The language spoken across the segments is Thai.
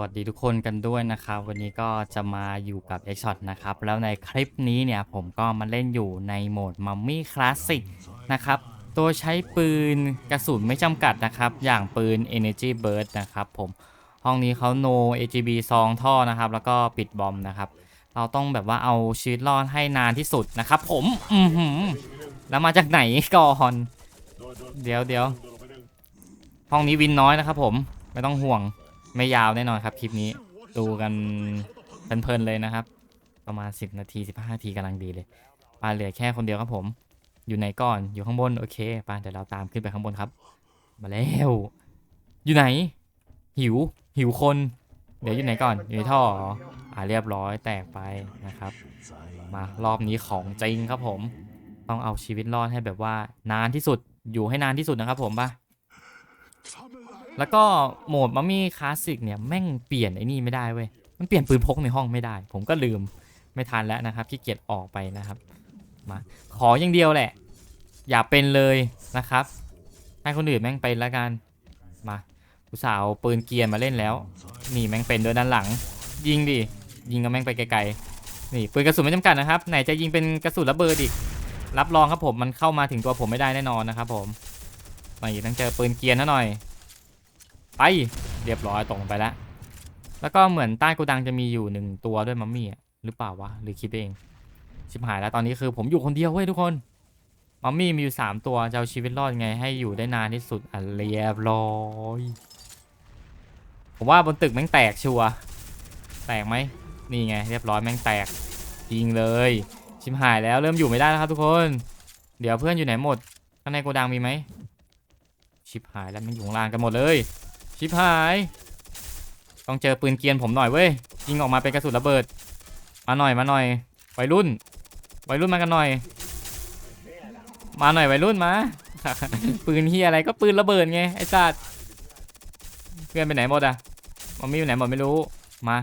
วัสดีทุกคนกันด้วยนะครับ วันนี้ก็จะมาอยู่กับ X Shot นะครับ แล้วในคลิปนี้เนี่ยผมก็มาเล่นอยู่ในโหมด Mummy Classic นะครับ ตัวใช้ปืนกระสุนไม่จำกัดนะครับ อย่างปืน Energy Burst นะครับผม ห้องนี้เขา no AGB ซองท่อนะครับ แล้วก็ปิดบอมนะครับ เราต้องแบบว่าเอาชีวิตรอดให้นานที่สุดนะครับผม อือหือแล้วมาจากไหนก่อนเดี๋ยวเดี๋ยวห้องนี้วินน้อยนะครับผม ไม่ต้องห่วง ไม่ยาวแน่นอนครับคลิปนี้ดูกันเพลินๆเลยนะครับ ประมาณ 10 นาที 15นาทีกำลังดีเลยปลาเหลือแค่คนเดียวครับผม อยู่ไหนก่อนอยู่ข้างบนโอเคปลาเดี๋ยวเราตามขึ้นไปข้างบนครับ มาแล้วอยู่ไหน หิวหิวคน เดี๋ยวอยู่ไหนก่อนอยู่ในท่อเหรออ่าเรียบร้อยแตกไปนะครับ มารอบนี้ของจริงครับผม ต้องเอาชีวิตรอดให้แบบว่านานที่สุดอยู่ให้นานที่สุดนะครับผมป่ะ แล้วก็โหมดมัมมี่คลาสสิกเนี่ยแม่งเปลี่ยนไอ้นี่ไม่ได้เว้ย มันเปลี่ยนปืนพกในห้องไม่ได้ ผมก็ลืมไม่ทันแล้วนะครับขี้เกียจออกไปนะครับมาขออย่างเดียวแหละ อย่าเป็นเลยนะครับ ให้คนอื่นแม่งเป็นล้วกันมาผู้สาวปืนเกียนมาเล่นแล้วนี่แม่งเป็นโดยด้านหลัง ยิงดิยิงก็แม่งไปไกลๆนี่ปืนกระสุนไม่จำกัดนะครับ ไหนจะยิงเป็นกระสุนระเบิดอีกรับรองครับผมมันเข้ามาถึงตัวผมไม่ได้แน่นอนนะครับผมมาอีกต้องเจอปืนเกียนซะหน่อย ไปเรียบร้อยตกลงไปแล้ว แล้วก็เหมือนใต้โกดังจะมีอยู่หนึ่งตัวด้วยมัมมี่หรือเปล่าวะหรือคิดเอง ชิบหายแล้วตอนนี้คือผมอยู่คนเดียวเว้ยทุกคนมัมมี่มีอยู่สามตัวจะเอาชีวิตรอดยังไงให้อยู่ได้นานที่สุดอะเรียบร้อยผมว่าบนตึกแม่งแตกชัวแตกไหมนี่ไง เรียบร้อยแม่งแตกยิงเลย ชิบหายแล้วเริ่มอยู่ไม่ได้แล้วครับทุกคน เดี๋ยวเพื่อนอยู่ไหนหมดข้างในโกดังมีไหมชิบหายแล้วมันอยู่ข้างล่างกันหมดเลย ชิบหาย ต้องเจอปืนเกียนผมหน่อยเว้ยยิงออกมาเป็นกระสุนระเบิด มาหน่อยมาหน่อยวัยรุ่นวัยรุ่นมากันหน่อย มาหน่อยวัยรุ่นมา ปืนเฮียอะไรก็ปืนระเบิดไงไอ้สัตว์เพื่อนไปไหนหมดอะมันมีอยู่ไหนหมดไม่รู้มา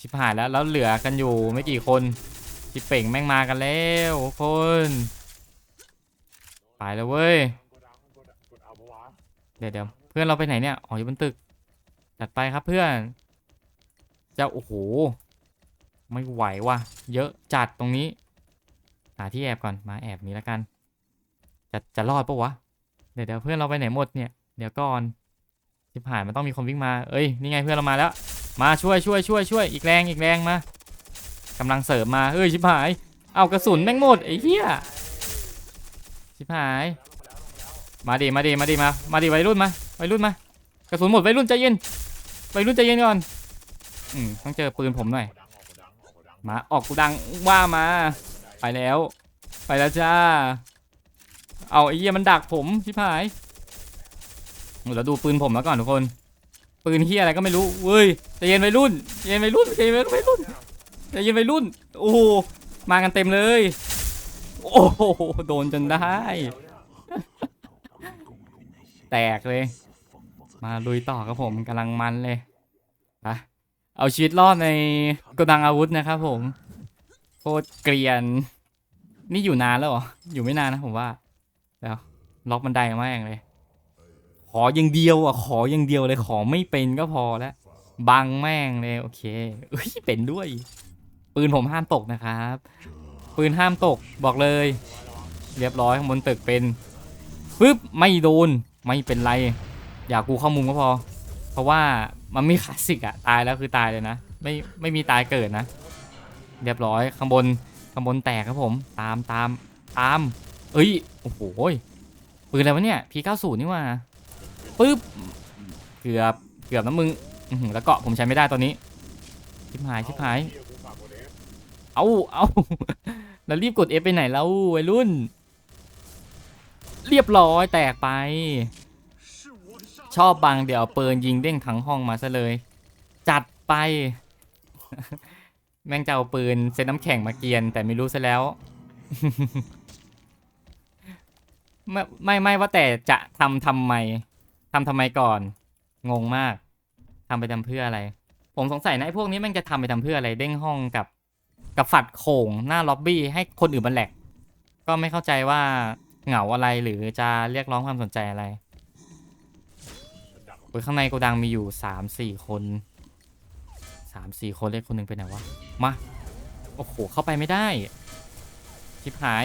ชิบหายแล้วแล้วเหลือกันอยู่ไม่กี่คนชิเป่งแม่งมากันแล้วคนไปแล้วเว้ยเดี๋ยวเดี๋ยว พื่อนเราไปไหนเนี่ยอ๋ออยู่บนตึกจัดไปครับเพื่อนจะโอ้โหไม่ไหวว่ะ เยอะจัดตรงนี้ หาที่แอบก่อนมาแอบนี้แล้วกัน จะจะรอดปะวะเดี๋ยวเดี๋ยวเพื่อนเราไปไหนหมดเนี่ยเดี๋ยวก่อนชิบหายมันต้องมีคนวิ่งมาเอ้ยนี่ไงเพื่อนเรามาแล้ว มาช่วยช่วยช่วยช่วยอีกแรงอีกแรงมากำลังเสริมมาเฮ้ยชิบหาย เอากระสุนแม่งหมดไอ้เหี้ยชิบหาย มาดิมาดิมาดิมามาดิวัยรุ่นมา วัยรุ่นมากระสุนหมดวัยรุ่นใจเย็นวัยรุ่นใจเย็นก่อนอืมต้องเจอปืนผมหน่อยมาออกกูดังว่ามา ไปแล้ว ไปแล้วจ้า เอาไอ้เหี้ยมันดักผมชิบหายเราดูปืนผมแล้วก่อนทุกคน ปืนเฮียอะไรก็ไม่รู้เว้ยใจเย็นวัยรุ่นใจเย็นวัยรุ่นใจเย็นวัยรุ่นใจเย็นวัยรุ่น โอ้โหมากันเต็มเลย โอ้โหโดนจนได้ แตกเลย มาลุยต่อครับผมกำลังมันเลยไปเอาชีวิตรอดในโกดังอาวุธนะครับผมโคตรเกรียน นี่อยู่นานแล้วเหรอ อยู่ไม่นานนะผมว่า แล้วล็อกบันไดมาแม่งเลย ขออย่างเดียวอะ ขออย่างเดียวเลยขอไม่เป็นก็พอแล้วบังแม่งเลยโอเคเอ้ยเป็นด้วย ปืนผมห้ามตกนะครับ ปืนห้ามตกบอกเลย เรียบร้อยข้างบนตึกเป็นปึ๊บไม่โดนไม่เป็นไร อยากกูเข้ามุมก็พอ เพราะว่ามันมีคลาสสิกอะตายแล้วคือตายเลยนะ ไม่ไม่มีตายเกิดนะ เรียบร้อยข้างบนข้างบนแตกครับผม ตามตามตาม เอ้ยโอ้โหปืนอะไรวะเนี่ยพีเก้าศูนย์นี่หว่าปึ๊บเกือบเกือบน้ำมึงแล้วเกาะผมใช้ไม่ได้ตอนนี้ชิบหายชิบหายเอาเอาแล้วรีบกด F ไปไหนแล้ววัยรุ่น เรียบร้อยแตกไป ชอบบังเดี๋ยวเอาปืนยิงเด้งทั้งห้องมาซะเลย จัดไป แม่งจะเอาปืนเซตน้ำแข็งมาเกียน แต่ไม่รู้ซะแล้ว ไม่ไม่ไม่ว่าแต่จะทำทำไมทำทำไมก่อน งงมากทำไปทำเพื่ออะไร ผมสงสัยนะไอ้พวกนี้แม่งจะทำไปทำเพื่ออะไรเด้งห้องกับ กับฝัดโขงหน้าล็อบบี้ให้คนอื่นมันแหลกก็ไม่เข้าใจว่าเหงาอะไรหรือจะเรียกร้องความสนใจอะไร โอ้ยข้างในโกดังมีอยู่สามสี่คนสามสี่คนเล็กคนหนึ่งไปไหนวะ มา โอ้โห เข้าไปไม่ได้ชิบหาย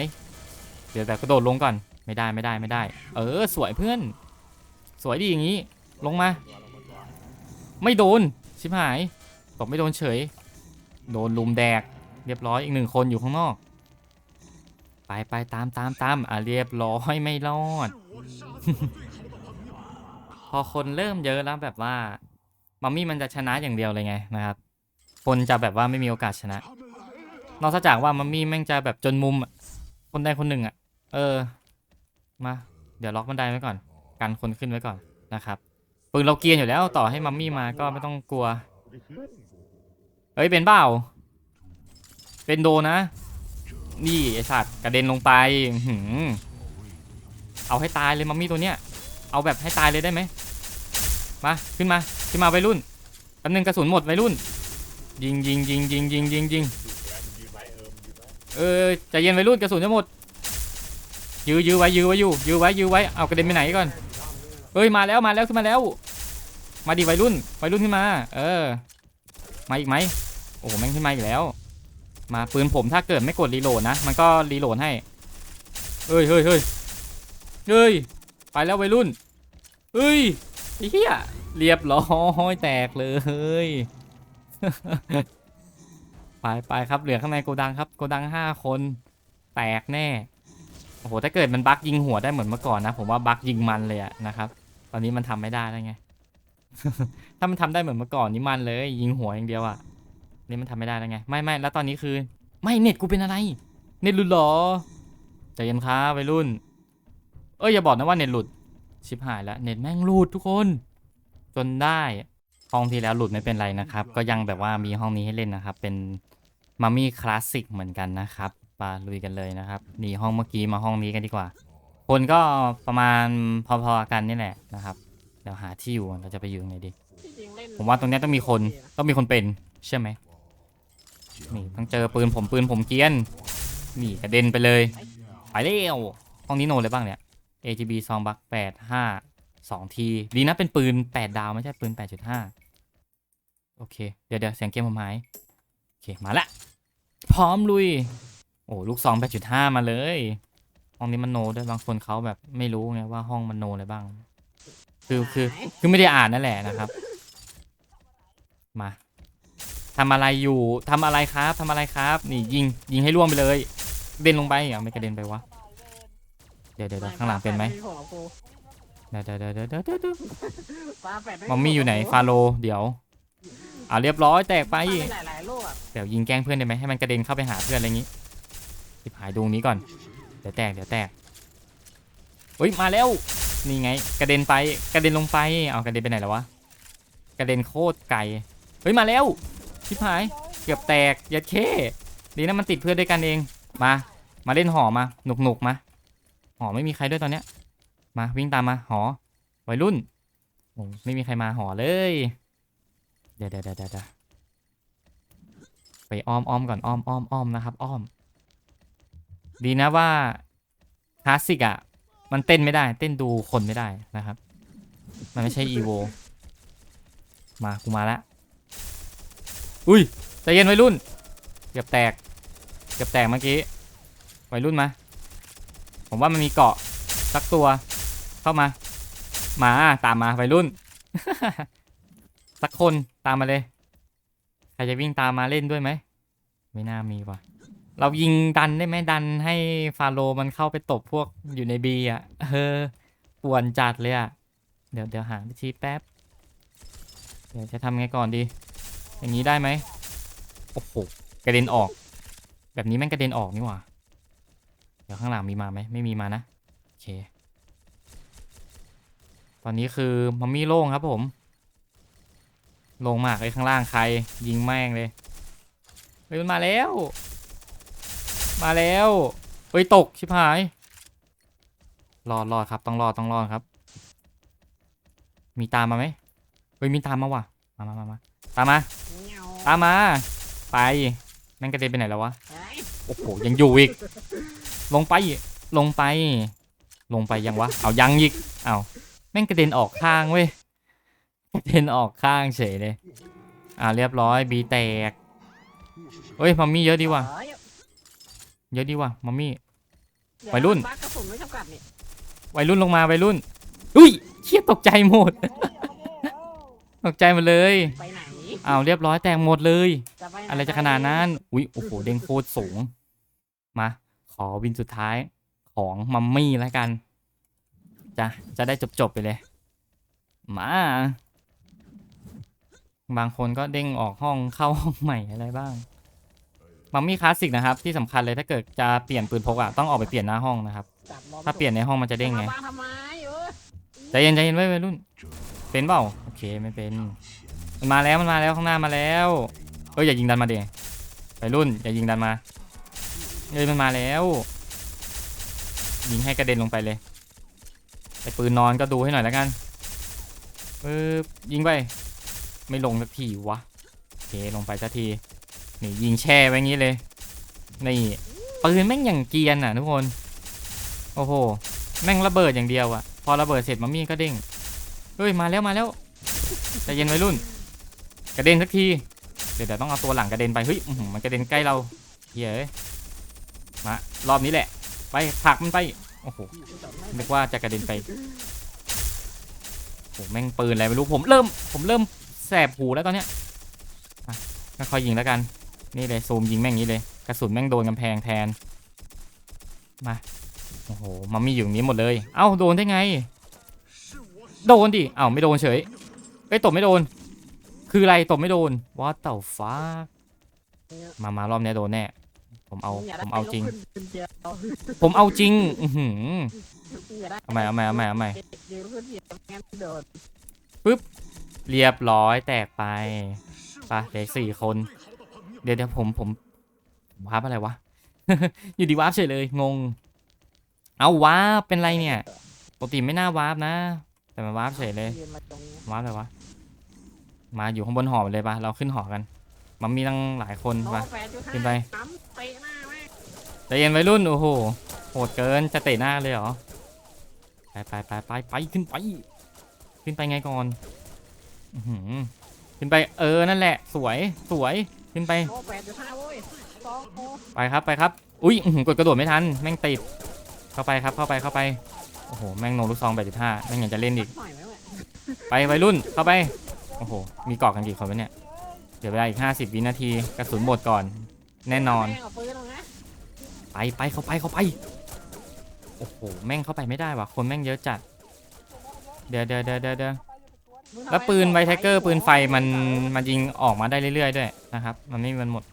เดี๋ยวแบบกระโดดลงก่อน ไม่ได้ไม่ได้ไม่ได้ เออ สวยเพื่อน สวยดีอย่างนี้ ลงมา ไม่โดนชิบหายตกไม่โดนเฉย โดนลุมแดก เรียบร้อยอีกหนึ่งคนอยู่ข้างนอก ไปไปตามตามตามอะเรียบร้อยไม่รอด อคนเริ่มเยอะแล้วแบบว่ามัมมี่มันจะชนะอย่างเดียวเลยไงนะครับ คนจะแบบว่าไม่มีโอกาสชนะ นอกจากว่ามัมมี่แม่งจะแบบจนมุมคนใดคนหนึ่งอะ เออ มา เดี๋ยวล็อกบันไดไว้ก่อน กันคนขึ้นไว้ก่อนนะครับปืนเราเกียนอยู่แล้วต่อให้มัมมี่มาก็ไม่ต้องกลัว เฮ้ยเป็นเปล่า เป็นโดนะ นี่ไอสัตว์กระเด็นลงไปหืเอาให้ตายเลยมัมมี่ตัวเนี้ย เอาแบบให้ตายเลยได้ไหม มาขึ้นมาขึ้นมาวัยรุ่นแป๊บนึงกระสุนหมดวัยรุ่น ยิงยิงยิงยิงยิงยิงยิงเออใจเย็นวัยรุ่นกระสุนจะหมดยื้อยื้อไว้ยื้อไว้อยู่ยื้อไว้ยื้อไว้เอากระเด็นไปไหนก่อนเอ้ยมาแล้วมาแล้วขึ้นมาแล้ว มาดิวัยรุ่นวัยรุ่นขึ้นมา เออ มาอีกไหมโอ้โหแม่งขึ้นมาอีกแล้ว มาปืนผมถ้าเกิดไม่กดรีโหลดนะมันก็รีโหลดให้เฮ้ยเฮ้ยเฮ้ยเฮ้ยไปแล้ววัยรุ่นเฮ้ย เหี้ยเรียบร้อยแตกเลยไปไปครับเหลือข้างในโกดังครับโกดังห้าคน แตกแน่โอ้โหถ้าเกิดมันบักยิงหัวได้เหมือนเมื่อก่อนนะ ผมว่าบักยิงมันเลยอะนะครับ ตอนนี้มันทำไม่ได้แล้วไงถ้ามันทำได้เหมือนเมื่อก่อนนี่มันเลย ยิงหัวอย่างเดียวอะนี่มันทำไม่ได้แล้วไงไม่ไม่แล้วตอนนี้คือ ไม่เน็ตกูเป็นอะไร เน็ตหลุดเหรอใจเย็นครับวัยรุ่น เอ้ยอย่าบอกนะว่าเน็ตหลุด ชิบหายแล้วเน็ตแม่งหลุดทุกคน จนได้ ห้องที่แล้วหลุดไม่เป็นไรนะครับ ก็ยังแบบว่ามีห้องนี้ให้เล่นนะครับ เป็นมัมมี่คลาสสิกเหมือนกันนะครับไปาลุยกันเลยนะครับนี่ห้องเมื่อกี้มาห้องนี้กันดีกว่า คนก็ประมาณพอๆกันนี่แหละนะครับเดี๋ยวหาที่อยู่ก่อนเราจะไปอยู่ตรงไหนดี ผมว่าตรงเนี้ยต้องมีคนต้องมีคนเป็นใช่ไหมนี่ต้องเจอปืนผมปืนผมเกรียนนี่กระเด็นไปเลยไปเร็วห้องนี้โนเลยบ้างเนี่ย AGB ซองบักแปดห้าสองทีดีนะเป็นปืนแปดดาว ไม่ใช่ปืนแปดจุดห้าโอเค เดี๋ยวเดี๋ยวเสียงเกมผมหาย โอเค มาละ พร้อมลุย โอ้ลูกซองแปดจุดห้ามาเลย ห้องนี้มันโนด้วยบางคนเขาแบบไม่รู้ไงว่าห้องมันโนอะไรบ้าง คือคือคือไม่ได้อ่านนั่นแหละนะครับ มาทำอะไรอยู่ทำอะไรครับทำอะไรครับ นี่ยิงยิงให้ล่วงไปเลย เด่นลงไปอะไม่กระเด็นไปวะ เดี๋ยวเดี๋ยวเดี๋ยวข้างหลังเป็นไหมเดี๋ยวเดี๋ยวเดี๋ยวเดี๋ยวเดี๋ยวเดี๋ยวมัมมี่อยู่ไหนฟาโลเดี๋ยวอ่าเรียบร้อยแตกไปหลายๆลูกอะเดี๋ยวยิงแกล้งเพื่อนได้ไหมให้มันกระเด็นเข้าไปหาเพื่อนอะไรอย่างงี้ทิหายดวงนี้ก่อนเดี๋ยวแตกเดี๋ยวแตกเฮ้ยมาแล้วนี่ไง กระเด็นไปกระเด็นลงไปเอากระเด็นไปไหนแล้ววะกระเด็นโคตรไกลเฮ้ยมาแล้วชิบหายเกือบแตกยัดเข้ดีนะมันติดเพื่อนด้วยกันเองมา มาเล่นหอมาหนุกหนุกๆมาห อไม่มีใครด้วยตอนเนี้ย มาวิ่งตามมาหอวัยรุ่นโอ้ไม่มีใครมาหอเลย เดี๋ยวเดี๋ยวเดี๋ยวเดะไปอ้อมอ้อมก่อนอ้อมอ้อมอ้อมนะครับ อ้อม ดีนะว่าคลาสสิกอะ มันเต้นไม่ได้ เต้นดูคนไม่ได้นะครับ มันไม่ใช่อีโวมากูมาล้วอุ้ยใจเย็นวัยรุ่นเกือบแตกเกือบแตกเมื่อกี้วัยรุ่นมา ผมว่ามันมีเกาะสักตัวเข้ามา มาตามมาวัยรุ่น สักคนตามมาเลย ใครจะวิ่งตามมาเล่นด้วยไหม ไม่น่ามีว่ะ เรายิงดันได้ไหมดันให้ฟาโรมันเข้าไปตบพวกอยู่ในบีอะเออป่วนจัดเลยอะ เดี๋ยวเดี๋ยวหาวิธีแป๊บ เดี๋ยวจะทำไงก่อนดี อย่างนี้ได้ไหมโอ้โหกระเด็นออก แบบนี้แม่งกระเด็นออกนี่หว่า เดี๋ยวข้างหลังมีมาไหมไม่มีมานะโอเค ตอนนี้คือมัมมี่โล่งครับผมลงมากเลยข้างล่างใคร ยิงแม่งเลยเฮ้ยมันมาแล้ว มาแล้วเฮ้ยตกชิบหายรอดรอดครับต้องรอดต้องรอดครับ มีตามมาไหมเฮ้ยมีตามมาว่ะมามามามาตามมาตามมา ไปแม่งกระเด็นไปไหนแล้ววะโอ้โหยังอยู่อีก ลงไป ลงไป ลงไปยังวะ เอายังอีก เอาแม่งกระเด็นออกข้างเว้ย กระเด็นออกข้างเฉยเลย อ่าเรียบร้อยบีแตกเอ้ยมัมมี่เยอะดีว่ะเอ้ยเยอะดีว่ะมัมมี่เดี๋วัยรุ่นบักกระสุนไม่จำกัดนี่วัยรุ่นลงมาวัยรุ่น อุ้ยเคียตกใจหมด ตกใจหมดเลยไปไหนอ้าวเรียบร้อยแตกหมดเลยจะไปหนอะไรจะขนาดนั้น อุ้ยโอ้โหเด้งโคตรสูง มา ขอวินสุดท้ายของมัมมี่แล้วกัน จะจะได้จบๆไปเลย มา บางคนก็เด้งออกห้องเข้าห้องใหม่อะไรบ้าง มัมมี่คลาสสิกนะครับ ที่สำคัญเลยถ้าเกิดจะเปลี่ยนปืนพกอะต้องออกไปเปลี่ยนหน้าห้องนะครับจับรอถ้าเปลี่ยนในห้องมันจะเด้งไงจะมาทำไมเออใจเย็นใจเย็นไว้วัยรุ่น เป็นเปล่าโอเคไม่เป็น มันมาแล้วมันมาแล้วข้างหน้ามาแล้วเอ้ยอย่ายิงดันมาเดวัยรุ่นอย่ายิงดันมา เอ้ยมันมาแล้วยิงให้กระเด็นลงไปเลยไอปืนนอนก็ดูให้หน่อยแล้วกันปึ๊บยิงไป ไม่ลงสักทีวะโอเคลงไปสักทีนี่ยิงแช่ไว้งี้เลยนี่ปืนแม่งอย่างเกียนอะทุกคนโอ้โหแม่งระเบิดอย่างเดียวอะพอระเบิดเสร็จมัมมี่ก็เด้งเฮ้ยมาแล้วมาแล้วใจเย็นวัยรุ่น กระเด็นสักทีเดี๋ยวต้องเอาตัวหลังกระเด็นไปเฮ้ยมันกระเด็นใกล้เราเฮ้ย มารอบนี้แหละ ไปผลักมันไป โอ้โห นึกว่าจะกระเด็นไปโอ้โหแม่งปืนอะไรไม่รู้ผมเริ่ม ผมเริ่มแสบหูแล้วตอนเนี้ยมาคอยยิงแล้วกัน นี่เลยซูมยิงแม่งนี้เลย กระสุนแม่งโดนกำแพงแทน มา โอ้โห มัมมี่อยู่นี้หมดเลย เอ้าโดนได้ไง โดนดิ เอ้าไม่โดนเฉยเอ้ยตบไม่โดน คืออะไรตบไม่โดน What the fuck มามารอบนี้โดนแน่ ผมเอาย่ผมเอาจริงได้ลุกขึ้นเดียวผมเอาจริงอือหืออย่าได้เอาใหม่เอาใหม่เอาใหม่เอาใหม่ยืนขึ้นเดียวงั้นโดนเรียบร้อยแตกไปไปเหลืออกสี่คน เดี๋ยวเดี๋ยวผมผมผมวาร์ปอะไรวะ อยู่ดีวาร์ปเฉยเลยงง เอาวาร์ปเป็นไรเนี่ยปกติไม่น่าวาร์ปนะ แต่มาวาร์ปเฉยเลยยืนมาตรงนี้วาร์ปอะไรวะมาอยู่ข้างบนหอเลยปะเราขึ้นหอกัน มันมีตั้งหลายคนโอ้ปะแปดจุดห้าขึ้นไปน้ำเตะหน้าแม่ง ใจเย็นวัยรุ่น โอ้โห โหดเกิน จะเตะหน้าเลยเหรอ ไปไปไปไปไปขึ้นไป ขึ้นไปไงก่อนอืขึ้นไปเออ นั่นแหละ สวย สวย ขึ้นไป ไปครับ ไปครับ อุ้ยกดกระโดดไม่ทัน แม่งติด เข้าไปครับ เข้าไป เข้าไป โอ้โห แม่งโนลูกซองแบบห้าแม่งอยากจะเล่นอีกไหมแม่ไปวัยรุ่น เข้าไป โอ้โห มีเกาะกันกี่คนวะเนี่ย เดี๋ยวเวลาอีก50วินาที กระสุนหมดก่อน แน่นอน เอาปื ไปไปเข้าไปเข้าไป โอ้โห แม่งเข้าไปไม่ได้ว่ะ คนแม่งเยอะจัด เดี๋ยวเดี๋ยวเดี๋ยวเดี๋ยวเดี๋ยวมึงทำแล้วปืนไมไวไทเกอร์ปืนไฟมันมันยิงออกมาได้เรื่อยๆด้วยนะครับ มันไม่มีมันหมด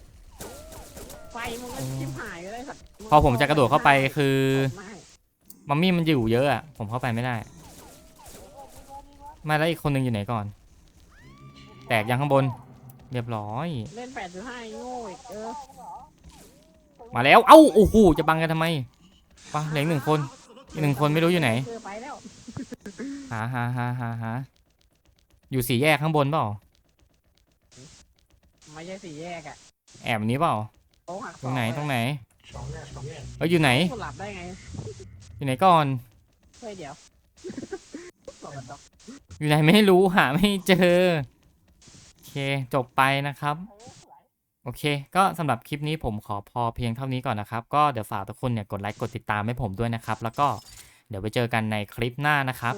ไฟมึงก็ชิบหายเลยสัตว์พอผมจะกระโดดเข้าไปคือไม่มัมมี่มันอยู่เยอะอะผมเข้าไปไม่ได้ มาแล้วอีกคนหนึงอยู่ไหนก่อน แตกยังข้างบน เรียบร้อย เล่นแปดจุดห้าโง่อีกเออ มาแล้ว เอ้า โอ้โห จะบังกันทำไมปะเหลืออกหนึ่งคนอีกหนึ่งคนไม่รู้อยู่ไหน เจอไปแล้วหาหาหาหาหาอยู่สี่แยกข้างบนเปล่า ไม่ใช่สี่แยกอะแอบนี้เปล่าโอ้หักตรงไหน ตรงไหนไหนเอ้ยอยู่ไหนกูหลับได้ไงอยู่ไหนก่อน เฮ้ยเดี๋ยวบอกกันต่ออยู่ไหนไม่รู้หาไม่เจอ โอเค จบไปนะครับ โอเค ก็สำหรับคลิปนี้ผมขอพอเพียงเท่านี้ก่อนนะครับ ก็เดี๋ยวฝากทุกคนเนี่ยกดไลค์กดติดตามให้ผมด้วยนะครับ แล้วก็เดี๋ยวไปเจอกันในคลิปหน้านะครับ